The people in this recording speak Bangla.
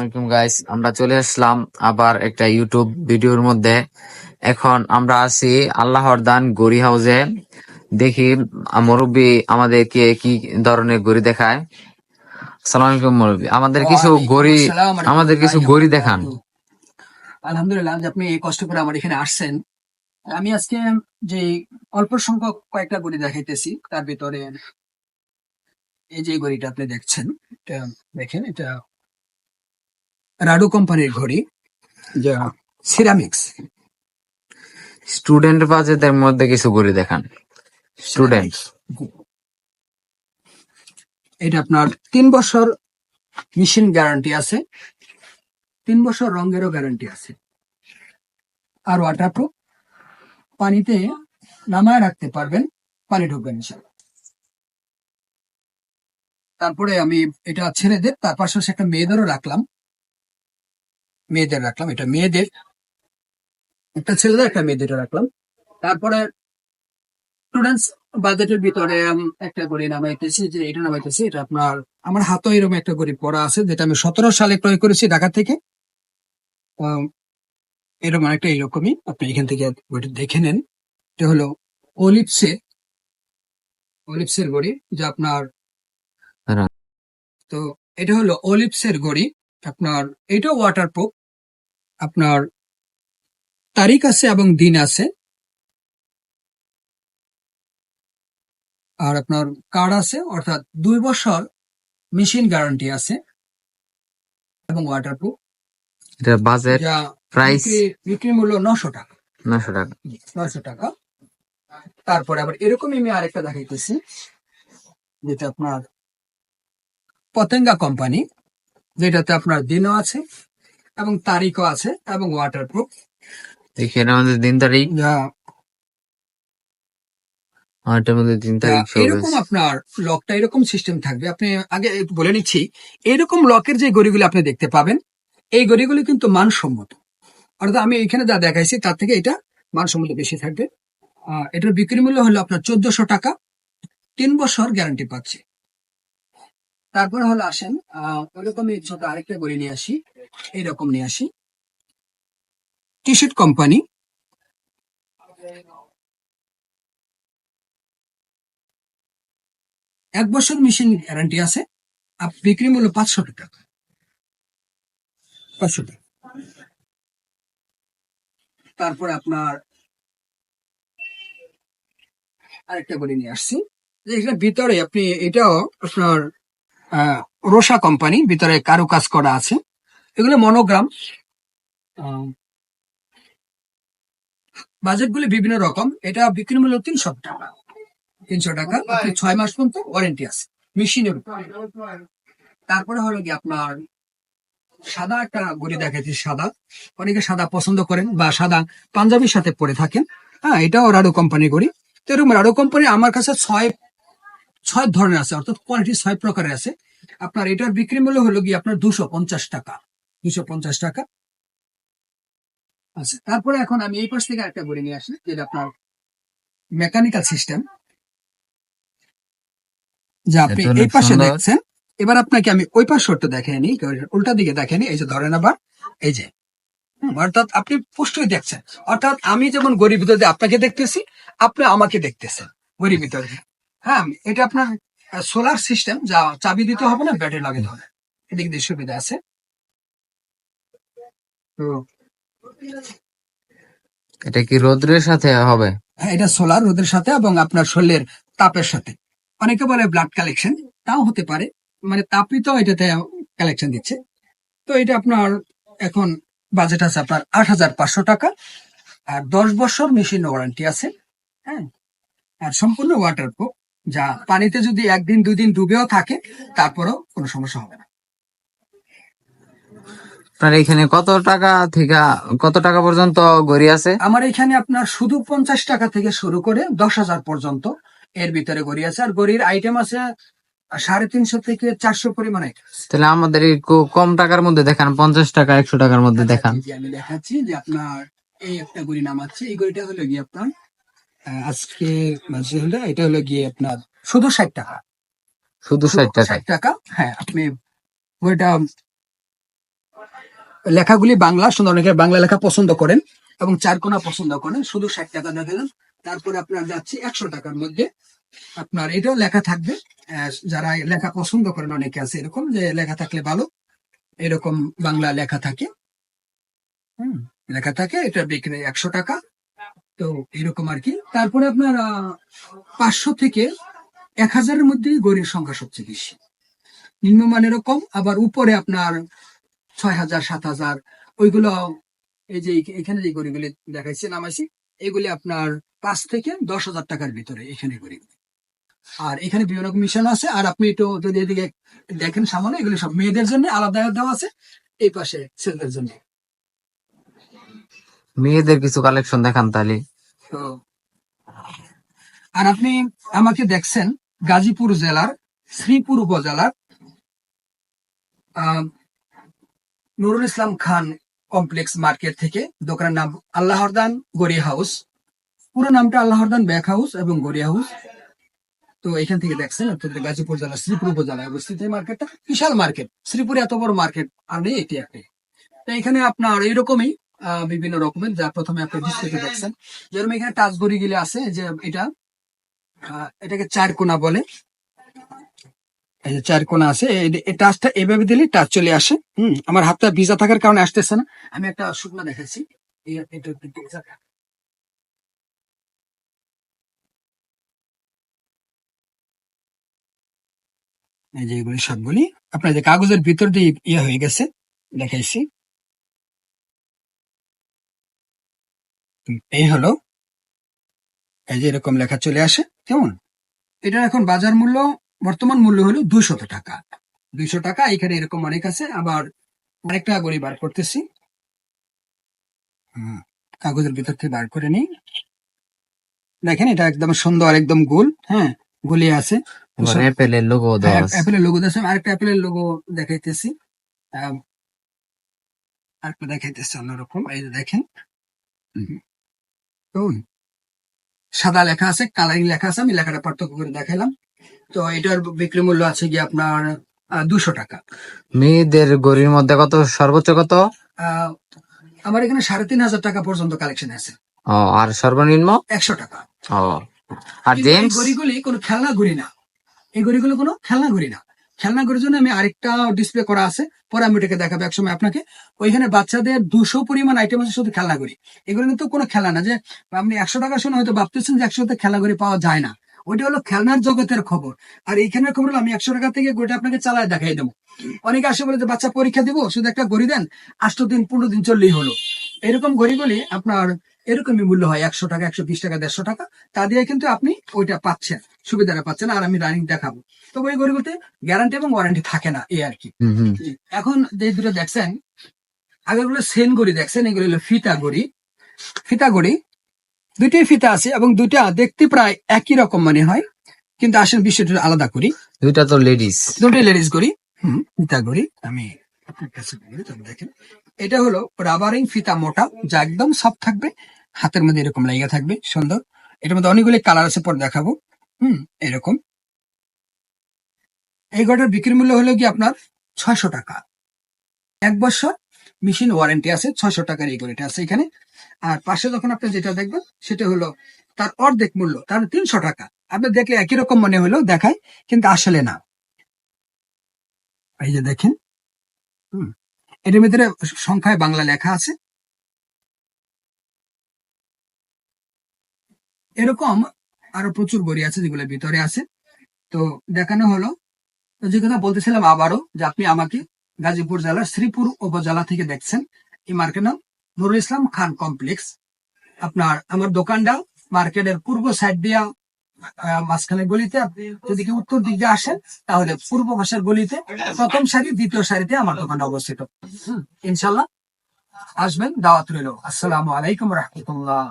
আসসালামাইকুম গাইস আমরা চলে আসলাম আবার একটা ইউটিউব ভিডিওর মধ্যে। এখন আমরা আছি আল্লাহর দান গড়ি হাউসে। দেখি মুরব্বী আমাদেরকে কি ধরনের গড়ি দেখায়। আসসালামু আলাইকুম মুরব্বী। আমাদের কিছু গড়ি আমাদের কিছু গড়ি দেখান। আলহামদুলিল্লাহ আপনি এই কষ্ট করে আমার এখানে আসছেন। আমি আজকে যে অল্প সংখ্যক কয়েকটা গড়ি দেখাইতেছি তার ভিতরে এই যে ঘড়িটা আপনি দেখছেন এটা দেখেন এটা রাডু কোম্পানির ঘড়ি যা। সিরামিক্স। স্টুডেন্ট বাজেটের মধ্যে কিছু ঘড়ি দেখান। স্টুডেন্ট এটা আপনার তিন বছর মেশিন গ্যারান্টি আছে। তিন বছর রঙেরও গ্যারান্টি আছে। আর ওয়াটারপ্রুফ পানিতে নামায় রাখতে পারবেন পানি ঢুকবেন ইনশাল্লাহ তারপরে আমি এটা ছেলেদের তার পাশাপাশি একটা মেয়েদেরও রাখলাম। মেয়েদের রাখলাম এটা মেয়েদের একটা ছেলেদের একটা মেয়েদের রাখলাম। তারপরে স্টুডেন্টস বাজেটের ভিতরে একটা গড়ি নামাইতেছি যে এটা নামাইতেছি এটা আপনার আমার হাতে এরকম একটা গড়ি পড়া আছে যেটা আমি সতেরো সালে ক্রয় করেছি ঢাকা থেকে। এরকম একটা এরকমই আপনি এখান থেকে বইটা দেখে নেন। এটা হলো অলিপসে অলিপসের গড়ি যা আপনার হ্যাঁ। তো এটা হলো অলিপসের গড়ি আপনার এটাও ওয়াটারপ্রুফ আপনার তারিখ আছে এবং দিন আছে। আর আপনার কার্ড আছে অর্থাৎ দুই বছর মেশিন গ্যারান্টি আছে এবং ওয়াটারপ্রুফ এটা বাজেট প্রাইস বিক্রি- মূল্য নশো টাকা। নশো টাকা। নয়শো টাকা। তারপরে আবার এরকমই আমি আরেকটা দেখাইতেছি যেটা আপনার পতেঙ্গা কোম্পানি যেটাতে আপনার দিনও আছে এবং তারিখও আছে এবং ওয়াটারপ্রুফ দেখি এটা আমাদের দিন তারিখ? মধ্যে দিন তারিখ এরকম আপনার লকটা এরকম সিস্টেম থাকবে। আপনি আগে বলে নিচ্ছি এরকম লকের যে গড়িগুলো আপনি দেখতে পাবেন এই গড়িগুলো কিন্তু মানসম্মত। অর্থাৎ আমি এখানে যা দেখাইছি তার থেকে এটা মানসম্মত বেশি থাকবে। আহ, এটার বিক্রি মূল্য হলো আপনার চোদ্দশো টাকা। তিন বছর গ্যারান্টি পাচ্ছে। তারপরে হলো আসেন আহ, ওরকমই ছোট আরেকটা গড়ি নিয়ে আসি এইরকম নিয়ে আসি। T shirt company. এক বছর মেশিন গ্যারান্টি আছে বিক্রি মূল্য পাঁচশো টাকা। পাঁচশো টাকা। তারপরে আপনার আরেকটা করে নিয়ে আসছি। যে এখানে ভিতরে আপনি এটাও আপনার রোসা কোম্পানি, ভিতরে কারু কাজ করা আছে। এগুলো মনোগ্রাম বাজেট গুলি বিভিন্ন রকম। এটা বিক্রি মূল্য তিনশো টাকা। তিনশো টাকা ছয় মাস পর্যন্ত ওয়ারেন্টি আছে মেশিনের। তারপরে হলো কি আপনার সাদা একটা গড়ি দেখাচ্ছি সাদা। অনেকে সাদা পছন্দ করেন বা সাদা পাঞ্জাবির সাথে পরে থাকেন। হ্যাঁ এটাও রাডো কোম্পানি গড়ি তো এরকম রাডো কোম্পানি আমার কাছে ছয় ছয় ধরনের আছে অর্থাৎ কোয়ালিটি ছয় প্রকারের আছে। আপনার এটার বিক্রি মূল্য হলো কি আপনার দুশো পঞ্চাশ টাকা দুশো পঞ্চাশ টাকা। আচ্ছা তারপরে এখন আমি এই পাশ থেকে একটা গড়ি নিয়ে আসি যেটা আপনার মেকানিক্যাল সিস্টেম যা আপনি এই পাশে দেখছেন এবার আপনাকে আমি ওই পাশ শর্ত দেখে নিই উল্টা দিকে দেখে নিই এই যে ধরেন আবার এই যে। অর্থাৎ আপনি পুষ্টই দেখছেন। অর্থাৎ আমি যেমন গরিব আপনাকে দেখতেছি আপনি আমাকে দেখতেছেন গরিব হ্যাঁ এটা আপনার সোলার সিস্টেম যা চাবি দিতে হবে না ব্যাটারি লাগাতে হবে। এদিক দিয়ে সুবিধা আছে। তো এটা কি রোদ্রের সাথে হবে? হ্যাঁ এটা সোলার রোদের সাথে এবং আপনার শরীরের তাপের সাথে। অনেকে বলে ব্লাড কালেকশন তাও হতে পারে। মানে তাপই তো এটাতে কালেকশন দিচ্ছে। তো এটা আপনার এখন বাজেট আছে আপনার আট হাজার পাঁচশো টাকা। আর দশ বছর মেশিন ওয়ারেন্টি আছে। হ্যাঁ আর সম্পূর্ণ ওয়াটারপ্রুফ যা পানিতে যদি একদিন দুই দিন ডুবেও থাকে তারপরেও কোনো সমস্যা হবে না। আপনার এখানে কত টাকা থেকে কত টাকা পর্যন্ত গড়ি আছে? আমার এখানে আপনার শুধু পঞ্চাশ টাকা থেকে শুরু করে দশ হাজার পর্যন্ত এর ভিতরে গড়ি আছে। আর গড়ির আইটেম আছে সাড়ে তিনশো থেকে চারশো পরিমাণে তাহলে আমাদের কম টাকার মধ্যে দেখান পঞ্চাশ টাকা একশো টাকার মধ্যে দেখান। আমি দেখাচ্ছি যে আপনার এই একটা গড়ি নামাচ্ছে। এই গড়িটা হলো গিয়ে আপনার আজকে হলো এটা হলো গিয়ে আপনার শুধু ষাট টাকা। শুধু ষাট টাকা। ষাট টাকা। হ্যাঁ আপনি ওইটা লেখাগুলি বাংলা সুন্দর অনেকে বাংলা লেখা পছন্দ করেন এবং চার চারকোনা পছন্দ করেন শুধু ষাট টাকা দেখালাম তারপরে আপনার যাচ্ছে একশো টাকার মধ্যে। আপনার এটাও লেখা থাকবে। যারা লেখা পছন্দ করেন অনেকে আছে এরকম যে লেখা থাকলে ভালো। এরকম বাংলা লেখা থাকে। হুম লেখা থাকে এটা বিক্রি একশো টাকা। তো এরকম আর কি। তারপরে আপনার পাঁচশো থেকে এক হাজারের মধ্যে গড়ির সংখ্যা সবচেয়ে বেশি। নিম্নমানের কম, আবার উপরে আপনার ছয় হাজার, সাত হাজার, ওইগুলো এই যে এখানে যে গড়িগুলি দেখাইছি নামাইছি এগুলি আপনার পাঁচ থেকে দশ হাজার টাকার ভিতরে এখানে গড়িগুলি আর এখানে বিভিন্ন রকম মিশন আছে, আর আপনি একটু যদি এদিকে দেখেন সামনে, এগুলি সব মেয়েদের জন্য, আলাদা দেওয়া আছে, এই পাশে ছেলেদের জন্য। মেয়েদের কিছু কালেকশন দেখান তাহলে। আর আপনি আমাকে দেখছেন গাজীপুর জেলার, শ্রীপুর উপজেলার নুরুল ইসলাম খান কমপ্লেক্স মার্কেট থেকে দোকানের নাম আল্লাহরদান গড়িয়া হাউস। পুরো নামটা আল্লাহরদান ব্যাক হাউস এবং গড়িয়া হাউস। তো এখান থেকে দেখছেন, অর্থাৎ গাজীপুর জেলার, শ্রীপুর উপজেলায় অবস্থিত এই মার্কেটটা বিশাল মার্কেট শ্রীপুরে এত বড় মার্কেট আর নেই এটি একটি। তো এখানে আপনার এইরকমই বিভিন্ন রকমের, যা প্রথমে আপনি ডিসপ্লেতে দেখছেন। যেরকম এখানে টাচ গড়ি গিলে আছে যে এটা এটাকে চার কোনা বলে। এই যে চার কোনা আছে টাচটা এভাবে দিলে টাচ চলে আসে। হুম, আমার হাতটা ভিজা থাকার কারণে আসতেছে না। আমি একটা শুকনা দেখাচ্ছি। এই যে এগুলি সবগুলি, আপনার যে কাগজের ভিতর দিয়ে ইয়ে হয়ে গেছে, দেখাইছি। এই হলো এই যে এরকম লেখা চলে আসে কেমন? এটার এখন বাজার মূল্য বর্তমান মূল্য হলো দুইশত টাকা। দুইশো টাকা এখানে এরকম অনেক আছে আবার আরেকটা গড়ি বার করতেছি। কাগজের ভিতর থেকে বার করে নিই। দেখেন এটা একদম সুন্দর একদম গোল হ্যাঁ গুলিয়ে আছে। এবার অ্যাপেলের লোগো আছে। অ্যাপেলের লোগো আছে আরেকটা অ্যাপেলের লোগো দেখাইতেছি। আরেকটা দেখাইতেছি অন্যরকম এই দেখেন। সাদা লেখা আছে কালারিং লেখা আছে আমি লেখাটা পার্থক্য করে দেখাইলাম। তো এটার বিক্রি মূল্য আছে গিয়ে আপনার দুশো টাকা। মেয়েদের গড়ির মধ্যে কত? সর্বোচ্চ কত? আমার এখানে সাড়ে তিন হাজার টাকা পর্যন্ত কালেকশন আছে। ও আর সর্বনিম্ন? একশো টাকা। ও আর জেন্টস ঘড়িগুলি কোনো খেলনা ঘুরি না। এই ঘড়িগুলো কোনো খেলনা ঘুরি না। খেলনা ঘড়ির জন্য আমি আরেকটা ডিসপ্লে করা আছে। পরে আমি এটাকে দেখাবো একসময় আপনাকে। ওইখানে বাচ্চাদের দুশো পরিমাণ আইটেম আছে শুধু খেলনা ঘড়ি। এগুলো কিন্তু কোনো খেলা না, যে আপনি একশো টাকা শুনে হয়তো ভাবতেছেন যে একশোতে খেলনা ঘড়ি পাওয়া যায় না। ওইটা হলো খেলনার জগতের খবর। আর এইখানের খবর আমি একশো টাকা থেকে ঘড়িটা আপনাকে চালায় দেখাই দেবো। অনেকে আসে বলে যে, বাচ্চা, পরীক্ষা দিব, শুধু একটা ঘড়ি দেন, আষ্ট দিন, পনেরো দিন চললেই হলো। এরকম ঘড়িগুলি আপনার এরকমই মূল্য হয় একশো টাকা একশো বিশ টাকা দেড়শো টাকা। তা দিয়ে কিন্তু আপনি ওইটা পাচ্ছেন সুবিধাটা পাচ্ছেন আর আমি রানিং দেখাবো। তো ওই গড়িগুলোতে গ্যারান্টি এবং ওয়ারেন্টি থাকে না এই আর কি। এখন যে দুটো দেখছেন আগেরগুলো সেন গড়ি দেখছেন এগুলো হলো ফিতা গড়ি ফিতা গড়ি দুইটাই ফিতা আছে এবং দুইটা দেখতে প্রায় একই রকম মনে হয় কিন্তু আসলে বিষয়টা আলাদা করি। দুইটা তো লেডিস দুটোই লেডিস গড়ি হুম ফিতা গড়ি আমি আপনার কাছে দেখেন। এটা হলো রাবারিং ফিতা মোটা যা একদম সফট থাকবে হাতের মধ্যে এরকম লাইগা থাকবে, সুন্দর। এটার মধ্যে অনেকগুলি কালার আছে, পরে দেখাবো। হুম, এরকম। এই গড়ের বিক্রি মূল্য হলো কি আপনার ছয়শো টাকা। এক বছর মেশিন ওয়ারেন্টি আছে, ছয়শো টাকার এই গড়িটা আছে এখানে। আর পাশে যখন আপনি যেটা দেখবেন, সেটা হলো তার অর্ধেক মূল্য, তার তিনশো টাকা। আপনি দেখলে একই রকম মনে হলো দেখায়, কিন্তু আসলে না। এই যে দেখেন। হুম, এটার ভিতরে সংখ্যায় বাংলা লেখা আছে। এরকম আরও প্রচুর বই আছে যেগুলো ভিতরে আছে। তো দেখানো হলো। তো যে কথা বলতেছিলাম আবারও, যে আপনি আমাকে গাজীপুর জেলার শ্রীপুর উপজেলা থেকে দেখছেন। এই মার্কেট নাম নুরুল ইসলাম খান কমপ্লেক্স। আপনার আমার দোকানটা মার্কেটের পূর্ব সাইড দিয়া মাঝখানে গলিতে। আপনি যদি উত্তর দিকে আসেন, তাহলে পূর্ব পাশের গলিতে প্রথম সারি দ্বিতীয় সারিতে আমার দোকানটা অবস্থিত। ইনশাল্লাহ আসবেন, দাওয়াত রইল। আসসালামু আলাইকুম রহমতুল্লাহ।